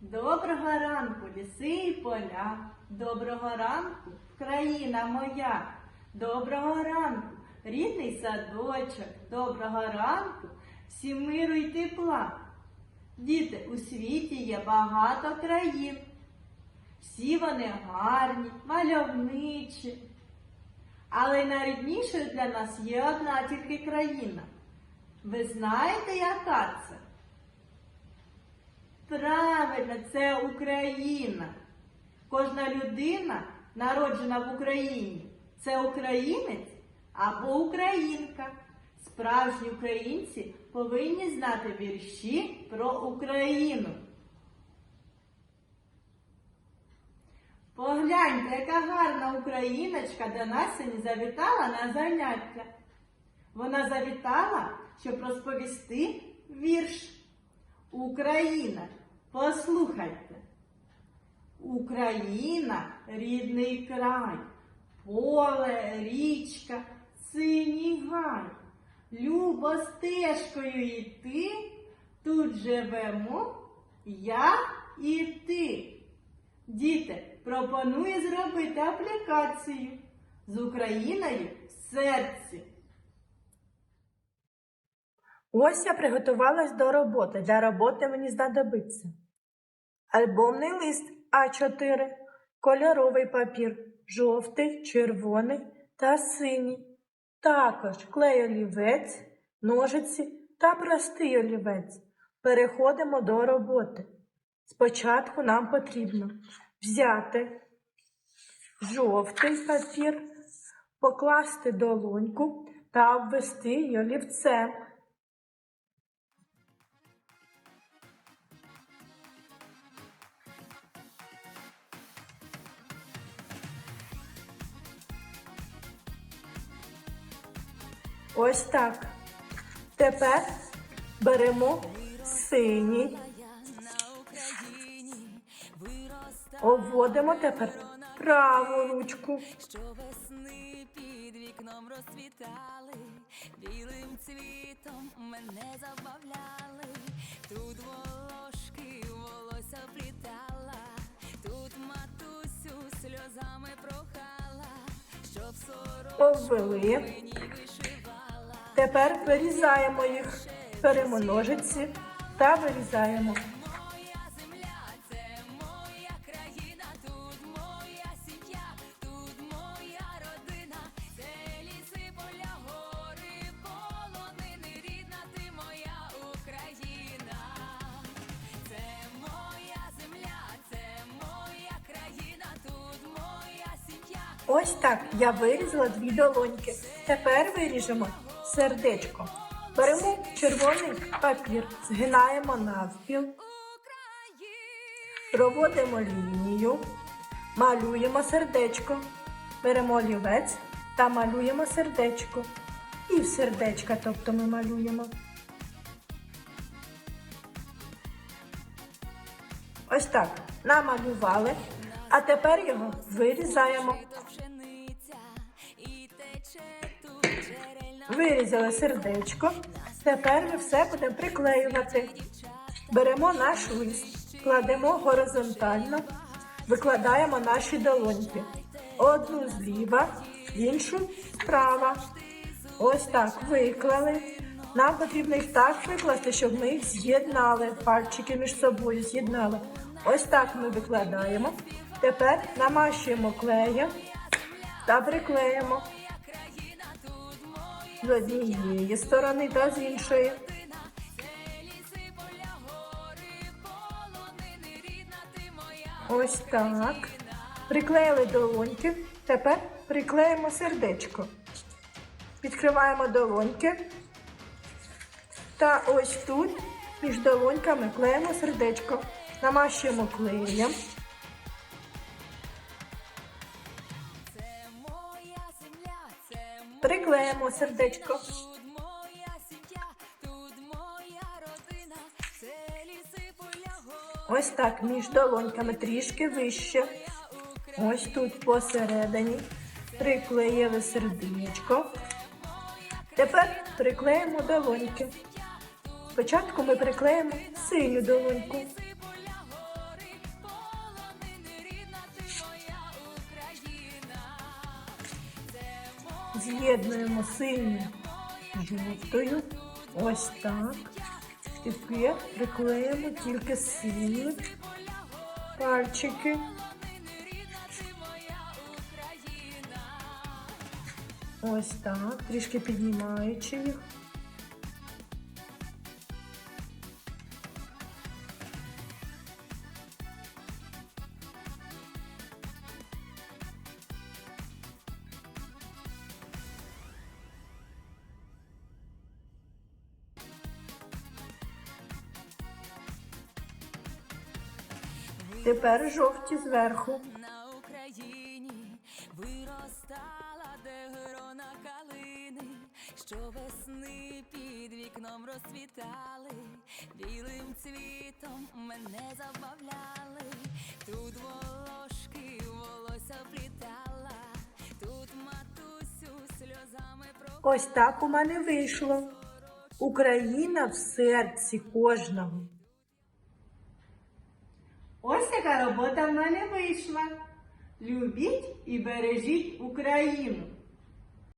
Доброго ранку, ліси і поля. Доброго ранку, країна моя. Доброго ранку, рідний садочок. Доброго ранку, всім миру й тепла. Діти, у світі є багато країн. Всі вони гарні, мальовничі. Але найріднішою для нас є одна тільки країна. Ви знаєте, яка це? Правильно, це Україна. Кожна людина, народжена в Україні, це українець або українка. Справжні українці повинні знати вірші про Україну. Погляньте, яка гарна україночка до нас завітала на заняття. Вона завітала, щоб розповісти вірш. Україна, послухайте. Україна рідний край, поле, річка, синій гай. Любо стежкою йти, тут живемо я і ти. Діти, пропоную зробити аплікацію з Україною в серці. Ось я приготувалась до роботи. Для роботи мені знадобиться альбомний лист А4, кольоровий папір, жовтий, червоний та синій. Також клей олівець, ножиці та простий олівець. Переходимо до роботи. Спочатку нам потрібно взяти жовтий папір, покласти долоньку та обвести її олівцем. Ось так. Тепер беремо синій. Обводимо тепер праву ручку. що весни під вікном розцвітали, білим цвітом мене забавляли, тут волошки волосся плітала, тут матусю сльозами прохала, щоб сорок Обвели. Тепер вирізаємо їх. Беремо ножиці та вирізаємо. Ось так я вирізала дві долоньки. Тепер виріжемо сердечко. Беремо червоний папір, згинаємо навпіл, проводимо лінію, малюємо сердечко. Беремо олівець та малюємо сердечко. І в сердечка, тобто ми малюємо. Ось так намалювали, а тепер його вирізаємо. Вирізали сердечко. Тепер ми все будемо приклеювати. Беремо наш лист, кладемо горизонтально, викладаємо наші долоньки. Одну зліва, іншу справа. Ось так виклали. Нам потрібно їх так викласти, щоб ми їх з'єднали. Пальчики між собою з'єднали. Ось так ми викладаємо. Тепер намащуємо клеєм та приклеїмо з однієї сторони та з іншої. Ось так. Приклеїли долоньки. Тепер приклеїмо сердечко. Відкриваємо долоньки. Та ось тут між долоньками клеїмо сердечко. Намащуємо клеєм. Поля, гори, Ось так між долоньками трішки вище. Ось тут посередині. Приклеїли сердечко. Тепер приклеїмо долоньки. Спочатку ми приклеїмо синю долоньку. З'єднуємо синю жовтою. Ось так. Тепер приклеїмо тільки сині пальчики. Ось так, трішки піднімаючи їх. Тепер жовті зверху. на Україні виростала, де грона калини, що весни під вікном розцвітали, білим цвітом мене забавляли, тут волошки волосся плітала, тут матусю сльозами про. Ось так у мене вийшло. Україна в серці кожного. Ось яка робота в мене вийшла. Любіть і бережіть Україну.